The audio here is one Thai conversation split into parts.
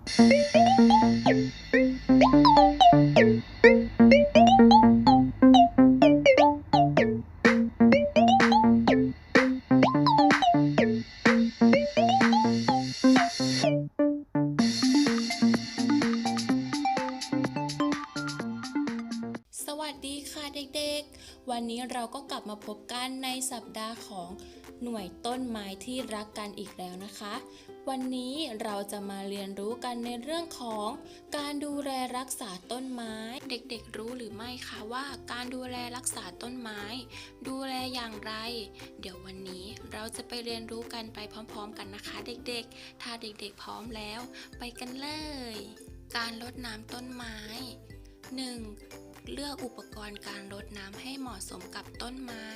สวัสดีค่ะเด็กๆ วันนี้เราก็กลับมาพบกันในสัปดาห์ของหน่วยต้นไม้ที่รักกันอีกแล้วนะคะวันนี้เราจะมาเรียนรู้กันในเรื่องของการดูแลรักษาต้นไม้ เด็กๆรู้หรือไม่คะว่าการดูแลรักษาต้นไม้ ดูแลอย่างไร เดี๋ยววันนี้เราจะไปเรียนรู้กันไปพร้อมๆ กันนะคะ เด็กๆ ถ้าเด็กๆพร้อมแล้ว ไปกันเลย การรดน้ำต้นไม้ 1. เลือกอุปกรณ์การรดน้ำให้เหมาะสมกับต้นไม้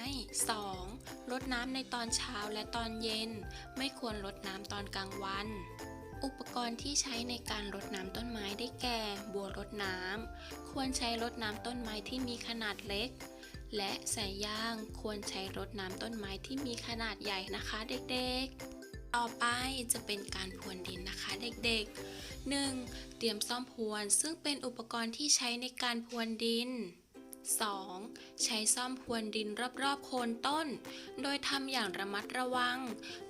2. รดน้ำในตอนเช้าและตอนเย็น ไม่ควรรดน้ำตอนกลางวัน อุปกรณ์ที่ใช้ในการรดน้ำต้นไม้ได้แก่ บัวรดน้ำ ควรใช้รดน้ำต้นไม้ที่มีขนาดเล็ก และสายยางควรใช้รดน้ำต้นไม้ที่มีขนาดใหญ่นะคะเด็กๆ ต่อไปจะเป็นการพรวนดินนะคะเด็กๆ 1. เตรียมซ่อมพรวนซึ่งเป็นอุปกรณ์ที่ใช้ในการพรวนดิน 2. ใช้ซ่อมพรวนดินรอบๆโคนต้น โดยทำอย่างระมัดระวัง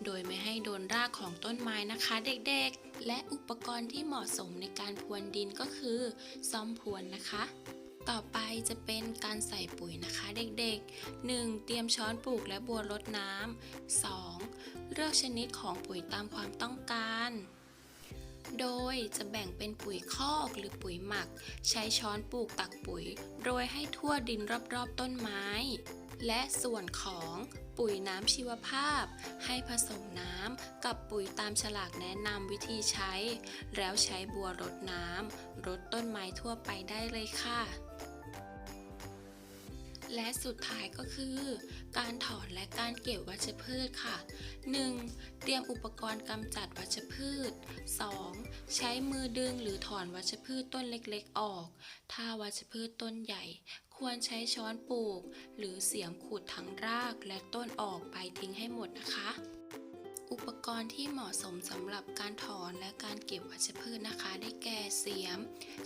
โดยไม่ให้โดนรากของต้นไม้นะคะเด็กๆ และอุปกรณ์ที่เหมาะสมในการพรวนดินก็คือ ซ่อมพรวนนะคะ ต่อไปจะเป็นการใส่ปุ๋ยนะคะเด็กๆ 1. เตรียมช้อนปลูกและบัวรดน้ำ 2. เลือกชนิดของปุ๋ยตามความต้องการ โดยจะแบ่งเป็นปุ๋ยคอกหรือปุ๋ยหมัก ใช้ช้อนปลูกตักปุ๋ย โรยให้ทั่วดินรอบๆต้นไม้ และส่วนของปุ๋ยน้ำชีวภาพ ให้ผสมน้ำกับปุ๋ยตามฉลากแนะนำวิธีใช้ แล้วใช้บัวรดน้ำรดต้นไม้ทั่วไปได้เลยค่ะ และสุดท้ายก็คือ การถอนและการเก็บวัชพืชค่ะ 1. เตรียมอุปกรณ์กำจัดวัชพืช 2. ใช้มือดึงหรือถอนวัชพืชต้นเล็กๆออก ถ้าวัชพืชต้นใหญ่ ควรใช้ช้อนปลูก หรือเสียมขุดทั้งรากและต้นออกไปทิ้งให้หมดนะคะ อุปกรณ์ที่เหมาะสมสำหรับการถอนและการเก็บวัชพืชนะคะ ได้แก่เสียม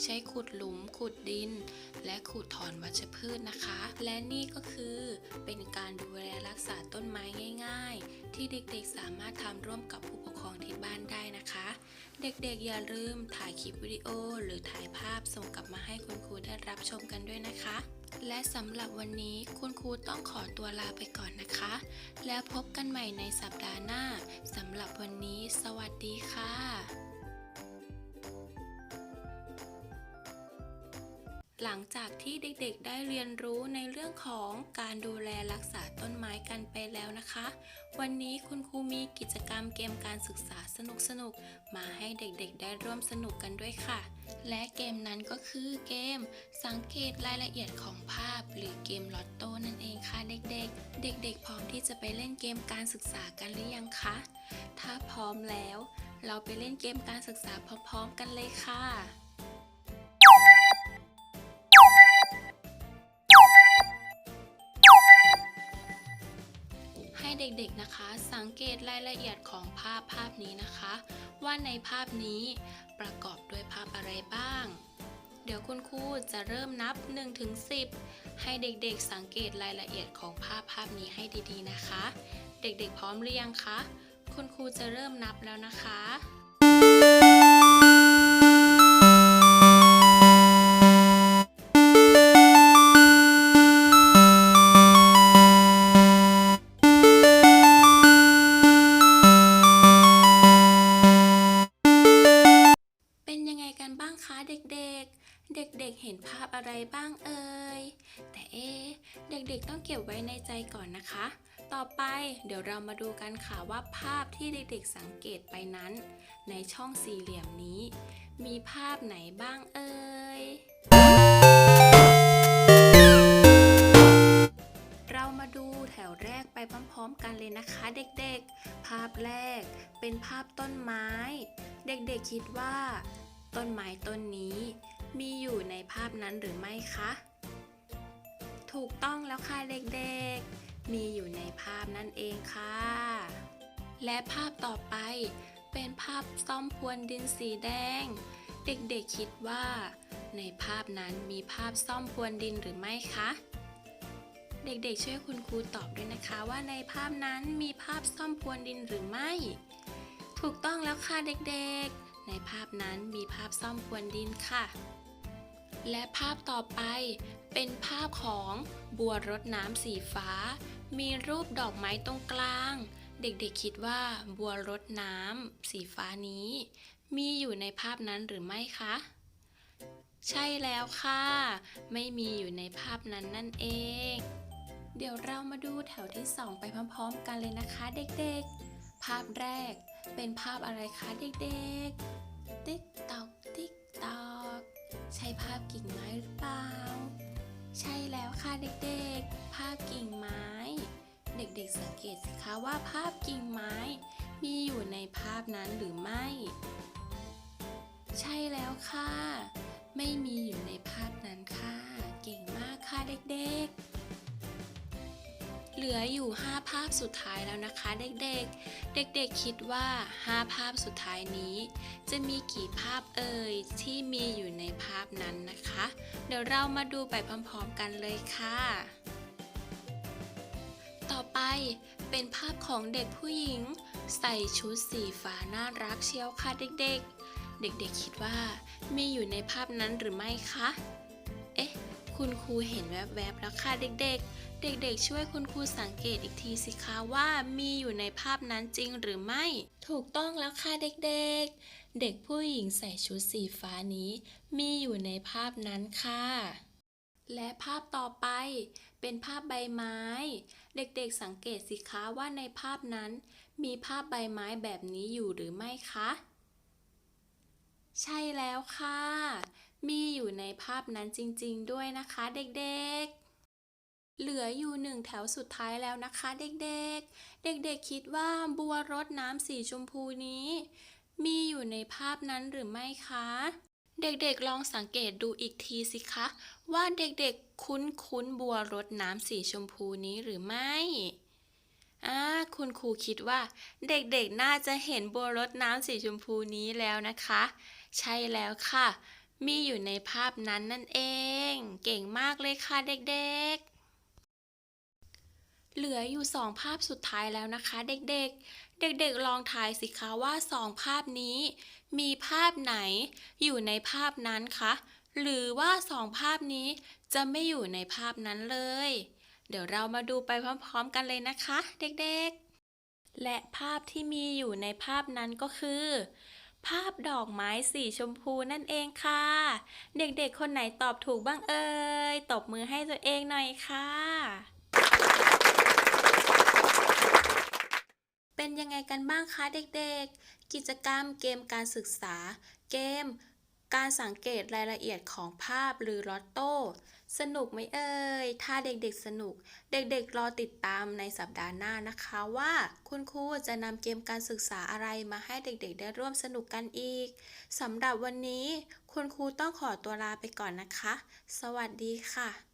ใช้ขุดหลุม ขุดดิน และขุดถอนวัชพืชนะคะ และนี่ก็คือเป็นการดูแลรักษาต้นไม้ง่าย ๆ ที่เด็กๆสามารถทำร่วมกับผู้ปกครองที่บ้านได้นะคะ เด็กๆอย่าลืมถ่ายคลิปวิดีโอ หรือถ่ายภาพส่งกลับมาให้คุณครูได้รับชมกันด้วยนะคะ และสำหรับวันนี้คุณครูต้องขอตัวลาไปก่อนนะคะ แล้วพบกันใหม่ในสัปดาห์หน้าสำหรับวันนี้ สวัสดีค่ะ หลังจากที่เด็กๆได้เรียนรู้ในเรื่องของการดูแลรักษาต้นไม้กันไปแล้วนะคะ วันนี้คุณครูมีกิจกรรมเกมการศึกษาสนุกๆ มาให้เด็กๆ ได้ร่วมสนุกกันด้วยค่ะ และเกมนั้นก็คือเกม สังเกตรายละเอียดของภาพ หรือเกมลอตโต้นั่นเองค่ะเด็กๆ เด็กๆ พร้อมที่จะไปเล่นเกมการศึกษากันหรือยังคะ ถ้าพร้อมแล้ว เราไปเล่นเกมการศึกษาพร้อมๆ กันเลยค่ะ เด็กๆนะคะ สังเกตรายละเอียดของภาพภาพนี้นะคะ ว่าในภาพนี้ประกอบด้วยภาพอะไรบ้าง เดี๋ยวคุณครูจะเริ่มนับ1ถึง10 ให้เด็กๆสังเกตรายละเอียดของภาพภาพนี้ให้ดีๆนะคะ เด็กๆพร้อมหรือยังคะ คุณครูจะเริ่มนับแล้วนะคะ ด็กๆ ต้องเก็บไว้ในใจก่อนนะคะ ต่อไปเดี๋ยวเรามาดูกันค่ะว่าภาพที่เด็กๆ สังเกตไปนั้น ในช่องสี่เหลี่ยมนี้ มีภาพไหนบ้างเอ่ย เรามาดูแถวแรกไปพร้อมๆกันเลยนะคะเด็กๆ ภาพแรกเป็นภาพต้นไม้ เด็กๆคิดว่า ต้นไม้ต้นนี้ มีอยู่ในภาพนั้นหรือไม่คะ ถูกต้องแล้วค่ะเด็กๆ มีอยู่ในภาพนั่นเองค่ะ และภาพต่อไป เป็นภาพซ่อมพรวนดินสีแดง เด็กๆคิดว่า ในภาพนั้นมีภาพซ่อมพรวนดินหรือไม่คะเด็กๆช่วยคุณครูตอบด้วยนะคะว่าในภาพนั้นมีภาพซ่อมพรวนดินหรือไม่ ถูกต้องแล้วค่ะเด็กๆ ในภาพนั้นมีภาพซ่อมพรวนดินค่ะ และภาพต่อไปเป็นภาพของบัวรดน้ำสีฟ้า มีรูปดอกไม้ตรงกลาง เด็กๆคิดว่าบัวรดน้ำสีฟ้านี้ มีอยู่ในภาพนั้นหรือไม่คะ ใช่แล้วค่ะ ไม่มีอยู่ในภาพนั้นนั่นเอง เดี๋ยวเรามาดูแถวที่2ไปพร้อมๆ กันเลยนะคะเด็กๆ ภาพแรกเป็นภาพอะไรคะเด็กๆ ติ๊กตอกติ๊กตอก ใช่ภาพกิ่งไม้หรือเปล่า ใช่แล้วค่ะเด็กๆ ภาพกิ่งไม้ เด็กๆสังเกตสิคะว่าภาพกิ่งไม้ มีอยู่ในภาพนั้นหรือไม่ ใช่แล้วค่ะ ไม่มีอยู่ในภาพนั้นค่ะ เก่งมากค่ะเด็กๆ เหลืออยู่ 5 ภาพสุดท้ายแล้วนะคะ เด็กๆ เด็กๆคิดว่า 5 ภาพสุดท้ายนี้ จะมีกี่ภาพเอ่ยที่มีอยู่ในภาพนั้นนะคะ เดี๋ยวเรามาดูไปพร้อมๆกันเลยค่ะ ต่อไปเป็นภาพของเด็กผู้หญิง ใส่ชุดสีฟ้าน่ารักเชียวค่ะเด็กๆเด็กๆ คิดว่ามีอยู่ในภาพนั้นหรือไม่คะ เอ๊ะ คุณครูเห็นแวบๆ แล้วค่ะเด็กๆ เด็กๆ ช่วยคุณครูสังเกตอีกทีสิคะว่ามีอยู่ในภาพนั้นจริงหรือไม่ ถูกต้องแล้วค่ะเด็กๆ เด็กผู้หญิงใส่ชุดสีฟ้านี้ มีอยู่ในภาพนั้นค่ะ และภาพต่อไป เป็นภาพใบไม้ เด็กๆสังเกตสิคะว่าในภาพนั้น มีภาพใบไม้แบบนี้อยู่หรือไม่คะใช่แล้วค่ะ มีอยู่ในภาพนั้นจริงๆด้วยนะคะเด็กๆ เหลืออยู่หนึ่งแถวสุดท้ายแล้วนะคะเด็กๆ เด็กๆคิดว่าบัวรดน้ำสีชมพูนี้ มีอยู่ในภาพนั้นหรือไม่คะ เด็กๆลองสังเกตดูอีกทีสิคะ ว่าเด็กๆคุ้นๆบัวรดน้ำสีชมพูนี้หรือไม่อ่าคุณครูคิดว่าเด็กๆน่าจะเห็นบัวรดน้ำสีชมพูนี้แล้วนะคะ ใช่แล้วค่ะ มีอยู่ในภาพนั้นนั่นเอง เก่งมากเลยค่ะเด็กๆ เหลืออยู่สองภาพสุดท้ายแล้วนะคะ เด็กๆ เด็กๆ ลองทายสิคะว่าสองภาพนี้ มีภาพไหนอยู่ในภาพนั้นคะ หรือว่าสองภาพนี้จะไม่อยู่ในภาพนั้นเลย เดี๋ยวเรามาดูไปพร้อมๆ กันเลยนะคะ เด็กๆ และภาพที่มีอยู่ในภาพนั้นก็คือ ภาพดอกไม้สีชมพูนั่นเองค่ะ เด็กๆ คนไหนตอบถูกบ้างเอ่ย ตบมือให้ตัวเองหน่อยค่ะ เป็นยังไงกันบ้างคะเด็กๆ กิจกรรมเกมการศึกษา เกม การสังเกตรายละเอียดของภาพหรือลอตโต้ สนุกไหมเอ่ย ถ้าเด็กๆสนุก เด็กๆรอติดตามในสัปดาห์หน้านะคะว่าคุณครูจะนำเกมการศึกษาอะไรมาให้เด็กๆ ได้ร่วมสนุกกันอีกสำหรับวันนี้ คุณครูต้องขอตัวลาไปก่อนนะคะ สวัสดีค่ะ